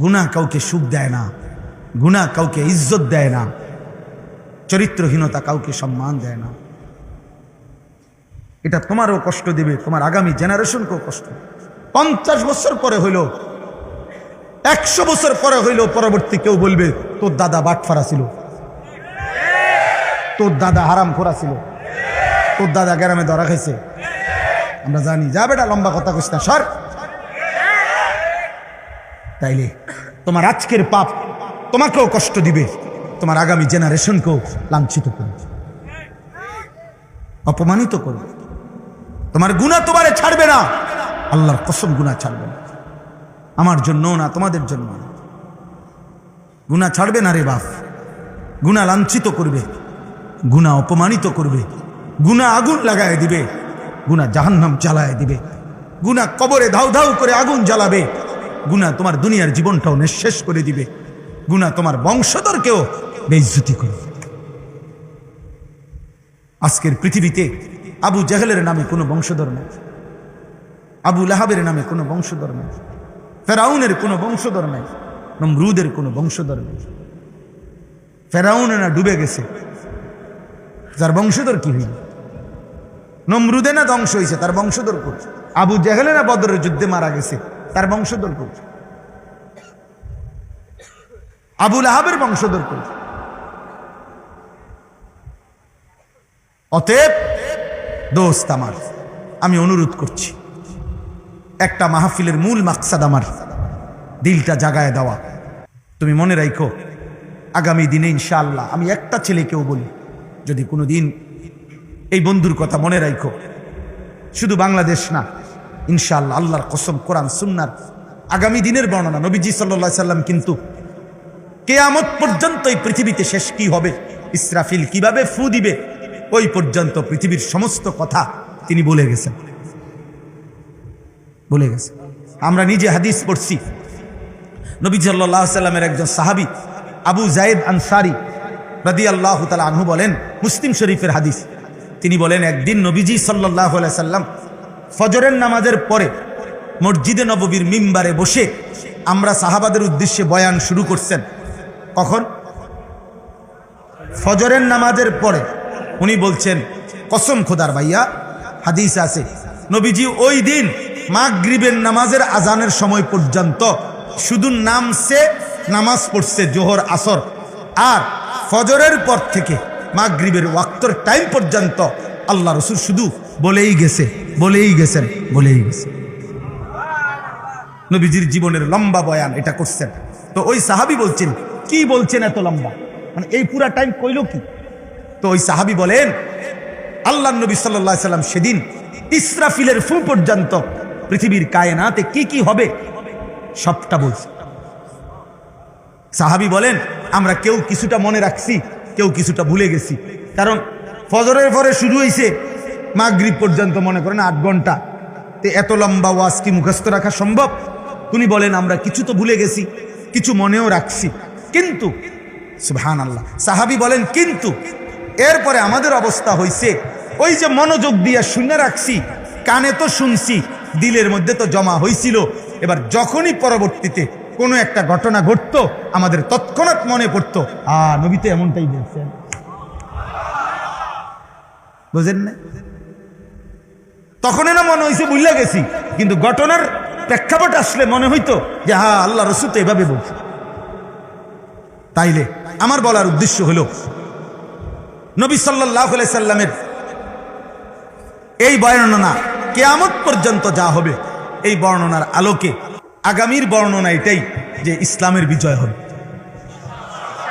গুণা কাউকে সুখ দেয় না গুণা কাউকে ইজ্জত দেয় না, চরিত্রহীনতা কাউকে সম্মান দেয় না। এটা তোমারও কষ্ট দেবে, তোমার আগামী জেনারেশনকেও কষ্ট। পঞ্চাশ বছর পরে হইল, একশো বছর পরে হইল, পরবর্তী কেউ বলবে, তোর দাদা বাটফারা ছিল। তোর দাদা হারাম খোরা ছিল। তোর দাদা গ্রামে ধরা খাইছে। আমরা জানি, যা বেটা, লম্বা কথা কইস না, সর। তাইলে তোমার আজকের পাপ তোমাকেও কষ্ট দিবে। তোমার আগামী জেনারেশনকেও লাঞ্ছিত করবে। অপমানিত করবে। তোমার গুণা তোমারে ছাড়বে না। আল্লাহর কসম গুণা ছাড়বে না। আমার জন্য না, তোমাদের জন্য না। গুণা ছাড়বে না রে বাপ। গুণা লাঞ্ছিত করবে। গুণা অপমানিত করবে। গুণা আগুন লাগায় দিবে। গুণা জাহান্নাম জ্বালায় দিবে। গুণা কবরে ধাউ ধাউ করে আগুন জ্বালাবে। গুণা তোমার দুনিয়ার জীবনটাও নিঃশেষ করে দিবে। গুণা তোমার বংশধরকেও বেইজ্জতি করবে আজকের পৃথিবীতে আবু জাহেলের নামে কোনো বংশধর নেই। আবু লাহাবের নামে কোনো বংশধর নেই। ফেরাউনের কোনো বংশধর নেই। নমরুদের কোনো বংশধর নেই। ফেরাউন না ডুবে গেছে। যার বংশধর কি হইল? নমরুদে না ধ্বংস হয়েছে তার বংশধর করছে আবু জাহেলে না বদরের যুদ্ধে মারা গেছে? তার বংশধর করছে আবুল আহাবের বংশধর করছে অতএব, দোস্ত আমার, আমি অনুরোধ করছি, একটা মাহফিলের মূল মাকসাদ আমার, দিলটা জাগায় দেওয়া। তুমি মনে রাখো আগামী দিনে ইনশাআল্লাহ আমি একটা ছেলেকেও বলি, যদি কোনো দিন এই বন্ধুর কথা মনে রাখো শুধু বাংলাদেশ না ইনশাআল্লাহ আল্লাহর কসম, কোরআন, সুন্নার আগামী দিনের বর্ণনা নবীজি সাল্লা সাল্লাম কিন্তু কেয়ামত পর্যন্ত এই পৃথিবীতে শেষ কি হবে, ইসরাফিল কীভাবে ফু দিবে, ওই পর্যন্ত পৃথিবীর সমস্ত কথা তিনি বলে গেছেন। বলে গেছেন। আমরা নিজে হাদিস পড়ছি। নবী সাল্লাহ সাল্লামের একজন সাহাবি আবু জায়েদ আনসারি রাদি আল্লাহ তালা আনহু বলেন, মুসলিম শরীফের হাদিস। তিনি বলেন, একদিন নবীজি সাল্লাহ সাল্লাম ফজরের নামাজের পরে মসজিদে নববীর মিম্বারে বসে আমরা সাহাবাদের উদ্দেশ্যে বয়ান শুরু করছেন। কখন? ফজরের নামাজের পরে উনি বলছেন, কসম খোদার ভাইয়া, হাদিস আছে, নবীজি ওই দিন মাগরিবের নামাজের আজানের সময় পর্যন্ত শুধু নামছে, নামাজ পড়ছে জোহর, আসর। আর ফজরের পর থেকে মাগরিবের ওয়াক্তর টাইম পর্যন্ত আল্লাহ রসুল শুধু বলেই গেছে। বলেই গেছেন বলেই গেছেন। নবীজির জীবনের লম্বা বয়ান এটা করছেন। তো ওই সাহাবি বলছেন, কি বলছেন এত লম্বা? মানে এই পুরা টাইম কইল কি? তো ওই সাহাবি বলেন আল্লাহ নবী সাল্লাহ সাল্লাম সেদিন ইসরাফিলের ফু পর্যন্ত পৃথিবীর কায়নাতে কি কি হবে সবটা বলছে। সাহাবি বলেন, আমরা কেউ কিছুটা মনে রাখছি, কেউ কিছুটা ভুলে গেছি। কারণ ফজরের পরে শুরু হয়েছে মাগরিব পর্যন্ত মনে করেন আট ঘণ্টা। তো এত লম্বা ওয়াজ কি মুখস্থ রাখা সম্ভব? তিনি বলেন, আমরা কিছু তো ভুলে গেছি, কিছু মনেও রাখছি। কিন্তু সুবহান আল্লাহ সাহাবি বলেন, কিন্তু এরপরে আমাদের অবস্থা হয়েছে ওই যে মনোযোগ দিয়ে শুনে রাখছি, কানে তো শুনছি, দিলের মধ্যে তো জমা হয়েছিল এবার যখনই পরবর্তীতে কোনো একটা ঘটনা ঘটতো, আমাদের তৎক্ষণাৎ মনে পড়তো, আ, নবী তো এমনটাই বলছেন। বুঝেন না? তখন না মনে হয়েছে বুঝলে গেছি। কিন্তু ঘটনার প্রেক্ষাপট আসলে মনে হইতো যে, হা, আল্লাহ রসুল তো এভাবে বলছে। তাইলে আমার বলার উদ্দেশ্য হলো, নবী সাল্লাহ সাল্লামের এই বর্ণনা কেয়ামত পর্যন্ত যা হবে, এই বর্ণনার আলোকে আগামীর বর্ণনা এটাই যে ইসলামের বিজয় হবে।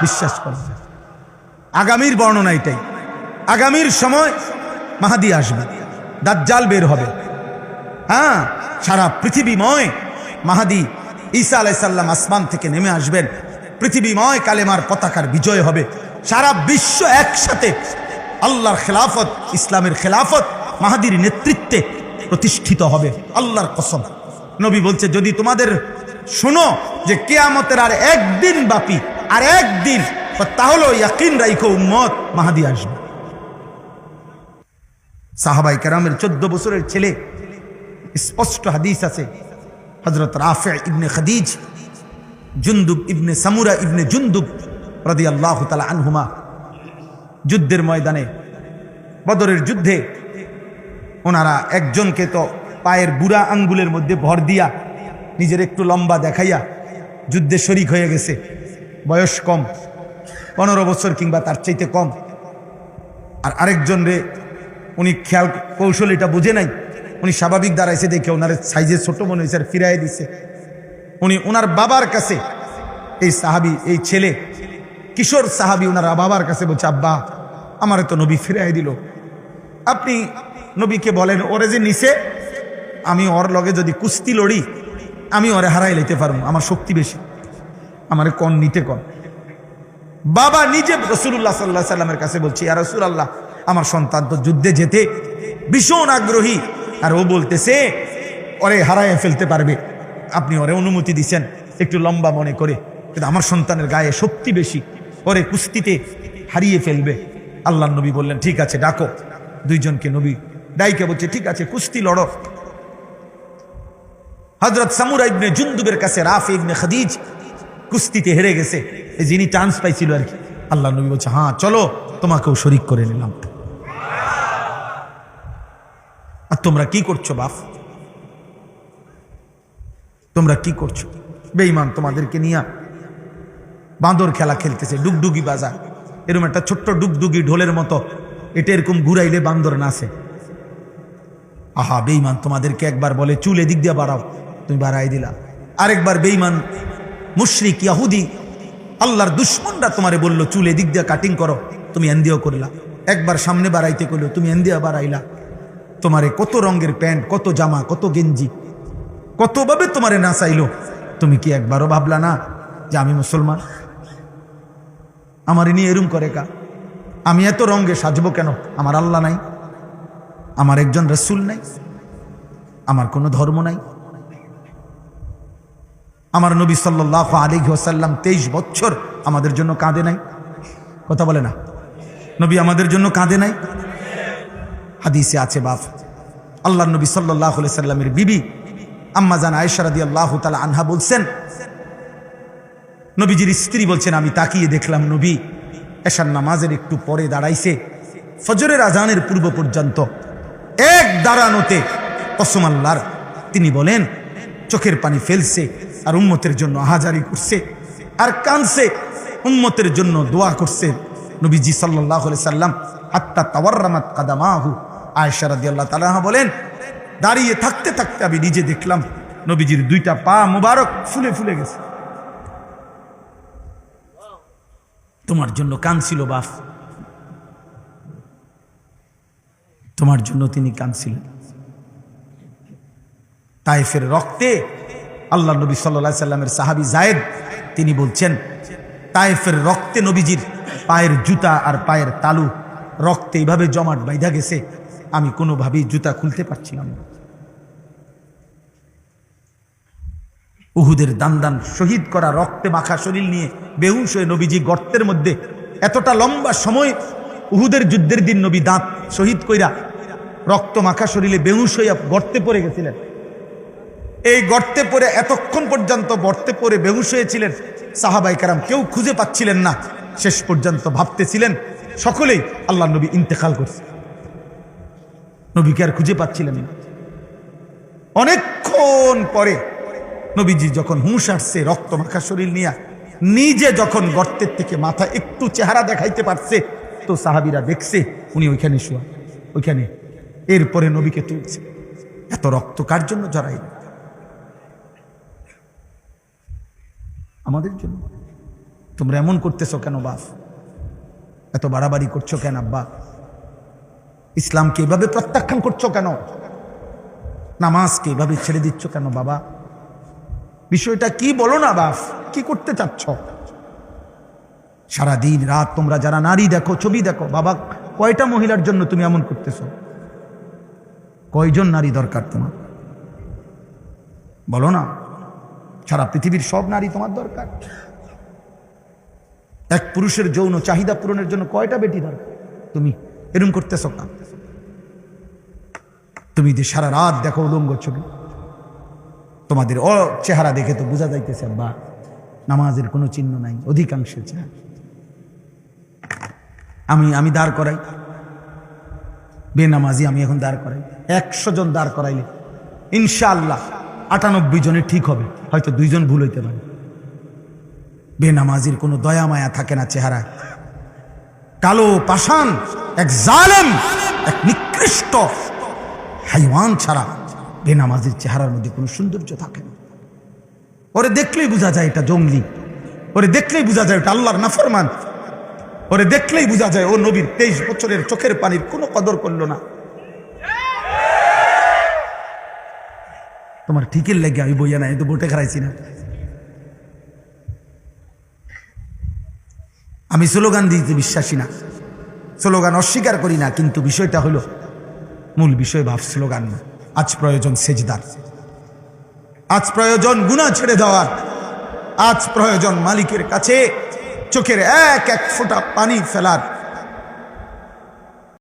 বিশ্বাস করেন আগামীর বর্ণনা এটাই। আগামীর সময় মাহাদি আসবে। দাজ্জাল বের হবে। হ্যাঁ সারা পৃথিবীময় মাহাদি ঈসা আলাইসাল্লাম আসমান থেকে নেমে আসবেন। পৃথিবীময় কালেমার পতাকার বিজয় হবে। সারা বিশ্ব একসাথে আল্লাহর খেলাফত, ইসলামের খেলাফত মাহাদির নেতৃত্বে প্রতিষ্ঠিত হবে। আল্লাহর কসম। নবী বলছে, যদি তোমাদের শোনো যে কেয়ামতের আর একদিন বাপি আর একদিন, তাহলে ইয়াকিন রাইখো উম্মত মাহাদি আসবে। সাহাবাই কেরামের চোদ্দ বছরের ছেলে। স্পষ্ট হাদিস আছে। হজরত রাফে ইবনে খাদিজ, জুন্দুব ইবনে সামুরা ইবনে জুন্দুব রাদি আল্লাহ তালা আনহুমা যুদ্ধের ময়দানে, বদরের যুদ্ধে ওনারা একজনকে তো পায়ের বুড়া আঙ্গুলের মধ্যে ভর দিয়া নিজের একটু লম্বা দেখাইয়া যুদ্ধে শরিক হয়ে গেছে। বয়স কম, পনেরো বছর কিংবা তার চাইতে কম। আর আরেকজন রে উনি খেয়াল কৌশল এটা বুঝে নাই। উনি স্বাভাবিক দাঁড়াইছে দেখে ওনার সাইজে ছোট মনে হয়েছে আর ফিরাই দিছে। উনি ওনার বাবার কাছে, এই সাহাবি, এই ছেলে, কিশোর সাহাবি ওনার বাবার কাছে বলছে, আব্বা, আমার তো নবী ফিরাই দিল। আপনি নবীকে বলেন, ওরে যে নিচে আমি ওর লগে যদি কুস্তি লড়ি, আমি ওরে হারাই লইতে পারব, আমার শক্তি বেশি। আমার কন নিতে কন? বাবা নিজে রসুল্লাহ সাল্লাহ সাল্লামের কাছে বলছি আর রসুল আল্লাহ আমার সন্তান তো যুদ্ধে যেতে ভীষণ আগ্রহী। আর ও বলতেছে, ওরে হারায় ফেলতে পারবে। আপনি ওরে অনুমতি দিচ্ছেন একটু লম্বা মনে করে। কিন্তু আমার সন্তানের গায়ে শক্তি বেশি। ওরে কুস্তিতে হারিয়ে ফেলবে। আল্লাহ নবী বললেন, ঠিক আছে, ডাকো। দুইজনকে নবী ডাইকে বলছে, ঠিক আছে, কুস্তি লড়ো। হজরত সামুরা ইবনে জুন্দুবের কাছে রাফ ইবনে খাদিজ কুস্তিতে হেরে গেছে। যিনি চান্স পাইছিল আর কি। আল্লাহ নবী বলছে হ্যাঁ চলো, তোমাকেও শরিক করে নিলাম আর তোমরা কি করছ, বাপ? তোমরা কি করছ? বেঈমান তোমাদেরকে নিয়ে বাঁদর খেলা খেলতেছে, ডুগডুগি বাজার এরকম একটা ছোট্ট ডুগডুগি ঢোলের মতো, এটা এরকম ঘুরাইলে বান্দর নাচে। আহা, বেঈমান তোমাদেরকে একবার বলে, চুল এদিক দিয়ে বাড়াও, তুমি বাড়াই দিলা। আরেকবার বেঈমান মুশরিক ইয়াহুদি, আল্লাহর দুশ্মনরা তোমারে বলল, চুল এদিক দিয়ে কাটিং করো, তুমি এন্দিও করলা। একবার সামনে বাড়াইতে করল তুমি এন্দিয়া বাড়াইলা। তোমারে কত রঙের প্যান্ট, কত জামা, কত গেঞ্জি, কতভাবে তোমারে নাচাইলো তুমি কি একবারও ভাবলা না যে আমি মুসলমান? আমার নিয়ে এরম করে কা? আমি এত রঙে সাজবো কেন? আমার আল্লাহ নাই। আমার একজন রসুল নাই। আমার কোনো ধর্ম নাই। আমার নবী সাল্লাহ আলী ওসাল্লাম তেইশ বছর আমাদের জন্য কাঁদে নাই। কথা বলে না। নবী আমাদের জন্য কাঁদে নাই। হাদিসে আছে বাপ। আল্লাহ নবী সাল্লাহ সাল্লামের বিবি আম্মা জান আয়সারাদি আল্লাহ তালা আনহা বলছেন, নবীজির স্ত্রী বলছেন, আমি তাকিয়ে দেখলাম নবী এশার নামাজের একটু পরে দাঁড়াইছে, ফজরের আজানের পূর্ব পর্যন্ত এক দাঁড়ানোতে কসম আল্লাহর তিনি বলেন, চোখের পানি ফেলছে আর উম্মতের জন্য আহাজারি করছে আর কানছে উম্মতের জন্য দোয়া করছে। নবীজি সাল্লাহ সাল্লাম আত্মা তাওয়ার্রামাত কাদামাহু। আয়সা রাদি আল্লাহ তালাহা বলেন, দাঁড়িয়ে থাকতে থাকতে আমি নিজে দেখলাম, নবীজির দুইটা পা মুবারক ফুলে ফুলে গেছে। তোমার জন্য কানছিল বাফ তোমার জন্য তিনি কানছিলেন তাইফের রক্তে আল্লাহ নবী সাল্লা সাল্লামের সাহাবি জায়েদ তিনি বলছেন তাইফের রক্তে নবীজির পায়ের জুতা আর পায়ের তালু রক্তে এইভাবে জমাট বাইধা গেছে আমি কোনোভাবেই জুতা খুলতে পারছিলাম না। উহুদের দান দান শহীদ করা রক্তে মাখা শরীর নিয়ে বেহুশ হয়ে নবীজি গর্তের মধ্যে এতটা লম্বা সময় উহুদের যুদ্ধের দিন নবী দাঁত শহীদ কইরা রক্ত মাখা শরীরে বেহুশ হইয়া গর্তে পড়ে গেছিলেন। এই গর্তে পড়ে এতক্ষণ পর্যন্ত গর্তে পড়ে বেহুশ হয়েছিলেন সাহাবাই কারাম। কেউ খুঁজে পাচ্ছিলেন না। শেষ পর্যন্ত ভাবতেছিলেন, সকলেই আল্লাহ নবী ইন্তেকাল করছে। নবীকে আর খুঁজে পাচ্ছিলেন না। অনেকক্ষণ পরে নবীজি যখন হুঁশ আসছে, রক্ত মাখা শরীর নিয়ে, নিজে যখন গর্তের থেকে মাথা একটু চেহারা দেখাইতে পারছে, তো সাহাবিরা দেখছে, উনি ওইখানে শোয়া। ওইখানে এরপরে নবীকে তুলছে। এত রক্ত কার জন্য জড়াই আমাদের জন্য। তোমরা এমন করতেছো কেন বাস এত বাড়াবাড়ি করছ কেন, আব্বা? ইসলামকে এভাবে প্রত্যাখ্যান করছ কেন? নামাজকে এভাবে ছেড়ে দিচ্ছ কেন বাবা? বিষয়টা কি বলো না বাস কি করতে চাচ্ছ? সারাদিন রাত তোমরা যারা নারী দেখো, ছবি দেখো, বাবা, কয়টা মহিলার জন্য তুমি এমন করতেছ? কয়জন নারী দরকার তোমার? বলো না, সারা পৃথিবীর সব নারী তোমার দরকার। এক পুরুষের যৌন চাহিদা পূরণের জন্য কয়টা বেটি দরকার? তুমি এরম করতেছ না তুমি যে সারা রাত দেখো উলঙ্গ ছবি, তোমাদের ও চেহারা দেখে তো বোঝা যাইতেছে বা নামাজের কোনো চিহ্ন নাই অধিকাংশের চেহারা। আমি আমি দাঁড় করাই। বেনামাজি আমি এখন দাঁড় করাই। একশো জন দাঁড় করাইলে, ইনশাআল্লাহ আটানব্বই জনে ঠিক হবে, হয়তো দুইজন ভুল হইতে পারে। বেনামাজির কোনো দয়া মায়া থাকে না চেহারা কালো পাষাণ, এক জালেম, এক নিকৃষ্ট হাইওয়ান ছাড়া বেনামাজির চেহারার মধ্যে কোনো সৌন্দর্য থাকে না। ওরে দেখলেই বোঝা যায় এটা জঙ্গলি। ওরে দেখলেই বোঝা যায় এটা আল্লাহর নাফরমান। ওরে দেখলেই বোঝা যায় ও নবীর তেইশ বছরের চোখের পানির কোনো কদর করল না। তোমার ঠিকের লেগে আমি বইয়া না এই তো বোটে খারাইছি না। আমি স্লোগান দিতে বিশ্বাসী না। স্লোগান অস্বীকার করি না, কিন্তু বিষয়টা হলো মূল বিষয় ভাব স্লোগান, আজ প্রয়োজন সেজদার। আজ প্রয়োজন গুণা ছেড়ে দেওয়ার। আজ প্রয়োজন মালিকের কাছে চোখের এক এক ফোঁটা পানি ফেলার।